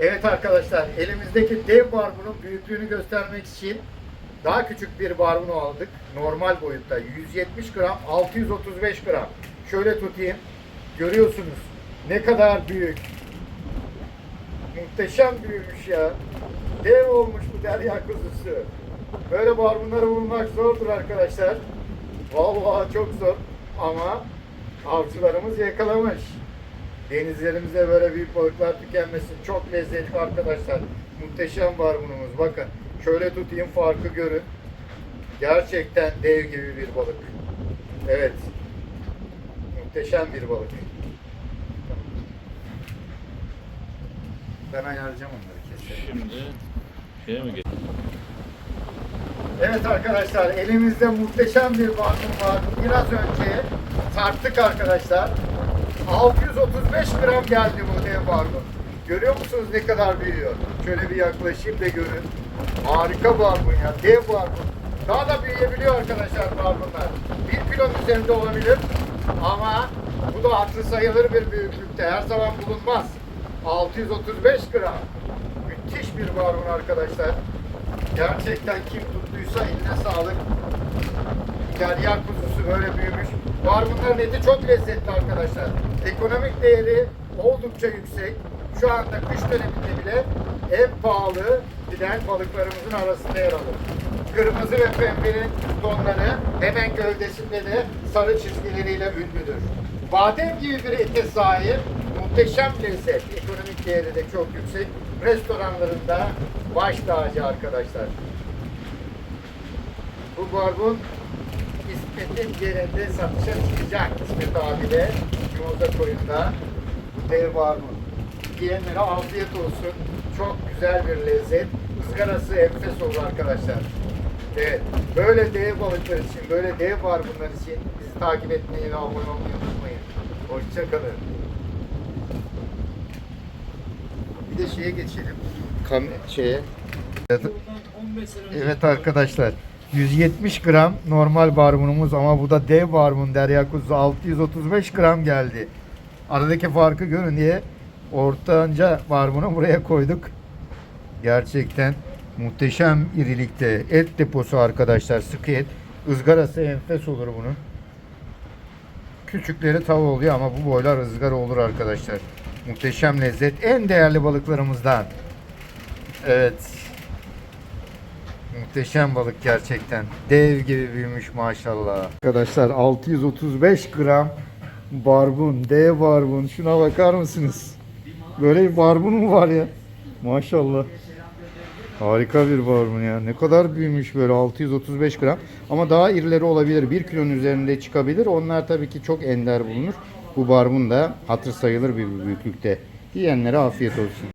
Evet arkadaşlar elimizdeki dev barbunun büyüklüğünü göstermek için daha küçük bir barbunu aldık. Normal boyutta 170 gram 635 gram. Şöyle tutayım. Görüyorsunuz ne kadar büyük. Muhteşem büyümüş ya. Dev olmuş bu derya kuzusu. Böyle barbunları bulmak zordur arkadaşlar. Vallahi çok zor ama avcılarımız yakalamış. Denizlerimize böyle büyük balıklar tükenmesin. Çok lezzetli arkadaşlar. Muhteşem barbunumuz. Bakın şöyle tutayım farkı görün. Gerçekten dev gibi bir balık. Evet. Muhteşem bir balık. Ben ayarlayacağım onları kesin. Şimdi şeye mi geç? Evet arkadaşlar elimizde muhteşem bir barbun var. Biraz önce tarttık arkadaşlar. 635 gram geldi bu dev barbun. Görüyor musunuz ne kadar büyüyor? Şöyle bir yaklaşayım da görün. Harika barbun ya. Dev barbun. Daha da büyüyebiliyor arkadaşlar barbunlar. 1 kilonun üzerinde olabilir. Ama bu da hatırı sayılır bir büyüklükte. Her zaman bulunmaz. 635 gram. Müthiş bir barbun arkadaşlar. Gerçekten kim tuttuysa eline sağlık. Derya kuzusu böyle büyümüş. Barbunların eti çok lezzetli arkadaşlar. Ekonomik değeri oldukça yüksek. Şu anda kış döneminde bile en pahalı giden balıklarımızın arasında yer alır. Kırmızı ve pembenin tonları hemen gövdesinde de sarı çizgileriyle ünlüdür. Badem gibi bir ete sahip muhteşem lezzet. Ekonomik değeri de çok yüksek. Restoranlarında baş tacı arkadaşlar. Bu barbun İsmet'in yerinde satışa çıkacak. İsmet abi de Yumurta koyunda dev barbun. Yiyenlere afiyet olsun. Çok güzel bir lezzet. Izgarası enfes olur arkadaşlar. Evet. Böyle dev balıklar için, böyle dev barbunlar için bizi takip etmeyi ve abone olmayı unutmayın. Hoşçakalın. Bir de şeye geçelim. Kam şeye. Evet arkadaşlar. 170 gram normal barbunumuz ama bu da dev barbun derya kuzusu 635 gram geldi. Aradaki farkı görün diye ortanca barbunu buraya koyduk. Gerçekten muhteşem irilikte. Et deposu arkadaşlar sıkı et. ızgarası enfes olur bunun. Küçükleri tava oluyor ama bu boylar ızgara olur arkadaşlar. Muhteşem lezzet. En değerli balıklarımızdan. Evet. Muhteşem balık gerçekten. Dev gibi büyümüş maşallah. Arkadaşlar 635 gram barbun, dev barbun. Şuna bakar mısınız? Böyle bir barbun mu var ya? Maşallah. Harika bir barbun ya. Ne kadar büyümüş böyle 635 gram. Ama daha irileri olabilir. 1 kilonun üzerinde çıkabilir. Onlar tabii ki çok ender bulunur. Bu barbun da hatır sayılır bir büyüklükte. Yiyenlere afiyet olsun.